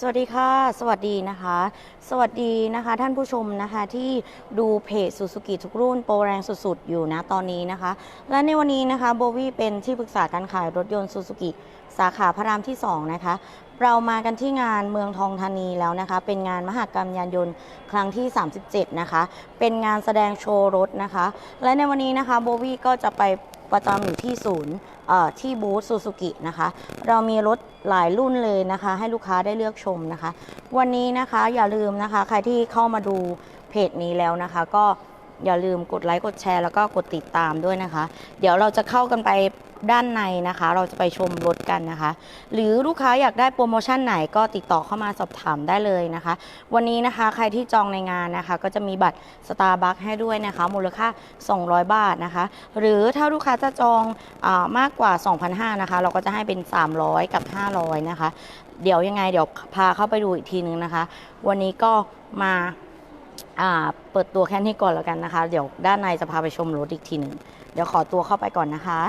สวัสดีค่ะ สวัสดีนะคะ สวัสดีนะคะท่านผู้ชมนะคะที่ดูเพจสุสุกิทุกรุ่นโปรแรงสุดๆ อยู่นะตอนนี้นะคะ และในวันนี้นะคะโบวี่เป็นที่ปรึกษาการขายรถยนต์สุสุกิสาขาพระรามที่ 2 นะคะ เรามากันที่งานเมืองทองธานีแล้วนะคะ เป็นงานมหกรรมยานยนต์ครั้งที่ 37 นะคะ เป็นงานแสดงโชว์รถนะคะ และในวันนี้นะคะโบวี่ก็จะไป ประจำอยู่ที่ศูนย์ที่บูธซูซูกินะคะ เรามีรถหลายรุ่นเลยนะคะ ให้ลูกค้าได้เลือกชมนะคะ วันนี้นะคะอย่าลืมนะคะ ใครที่เข้ามาดูเพจนี้แล้วนะคะ ก็ อย่าลืมกดไลค์กดแชร์แล้วก็กดติดตามด้วยนะคะ เดี๋ยวเราจะเข้ากันไปด้านในนะคะ เราจะไปชมรถกันนะคะ หรือลูกค้าอยากได้โปรโมชั่นไหนก็ติดต่อเข้ามาสอบถามได้เลยนะคะ วันนี้นะคะใครที่จองในงานนะคะ ก็จะมีบัตรสตาร์บัคให้ด้วยนะคะ มูลค่า 200 บาทนะคะ หรือถ้าลูกค้าจะจองอมากกว่า 2,500นะคะ เราก็จะให้เป็น 300 กับ 500 นะคะ เดี๋ยวยังไงเดี๋ยวพาเข้าไปดูอีกทีนึงนะคะ วันนี้ก็มา เปิดตัวแค่นี้ก่อนแล้วกันนะคะ เดี๋ยวด้านในจะพาไปชมรถอีกทีหนึ่งเดี๋ยวขอตัวเข้าไปก่อนนะคะ